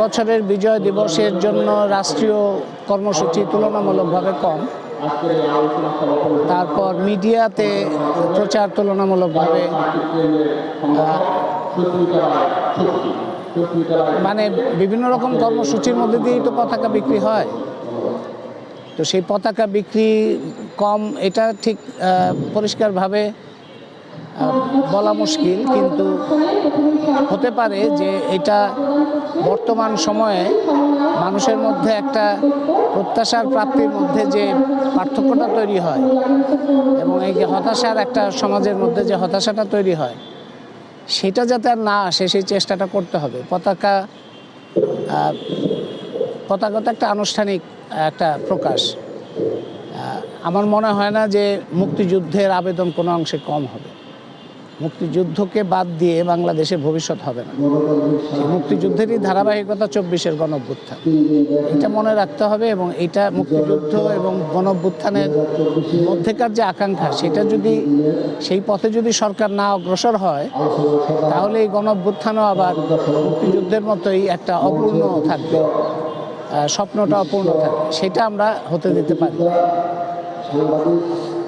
এবছরের বিজয় দিবসের জন্য রাষ্ট্রীয় কর্মসূচি তুলনামূলকভাবে কম। তারপর মিডিয়াতে প্রচার তুলনামূলকভাবে মানে বিভিন্ন রকম কর্মসূচির মধ্যে দিয়েই তো পতাকা বিক্রি হয়। তো সেই পতাকা বিক্রি কম, এটা ঠিক পরিষ্কারভাবে বলা মুশকিল, কিন্তু হতে পারে যে এটা বর্তমান সময়ে মানুষের মধ্যে একটা প্রত্যাশার প্রাপ্তির মধ্যে যে পার্থক্যটা তৈরি হয় এবং এই যে হতাশার একটা সমাজের মধ্যে যে হতাশাটা তৈরি হয়, সেটা যাতে আর না আসে সেই চেষ্টাটা করতে হবে। পতাকা পতাকা তো একটা আনুষ্ঠানিক একটা প্রকাশ। আমার মনে হয় না যে মুক্তিযুদ্ধের আবেদন কোনো অংশে কম হবে। মুক্তিযুদ্ধকে বাদ দিয়ে বাংলাদেশের ভবিষ্যৎ হবে না। মুক্তিযুদ্ধেরই ধারাবাহিকতা চব্বিশের গণঅভ্যুত্থান। এটা মনে রাখতে হবে এবং এটা মুক্তিযুদ্ধ এবং গণঅভ্যুত্থানের মধ্যেকার যে আকাঙ্ক্ষা, সেটা যদি সেই পথে যদি সরকার না অগ্রসর হয়, তাহলে এই গণঅভ্যুত্থানও আবার মুক্তিযুদ্ধের মতোই একটা অপূর্ণ থাকবে স্বপ্নটা অপূর্ণ থাকবে, সেটা আমরা হতে দিতে পারি।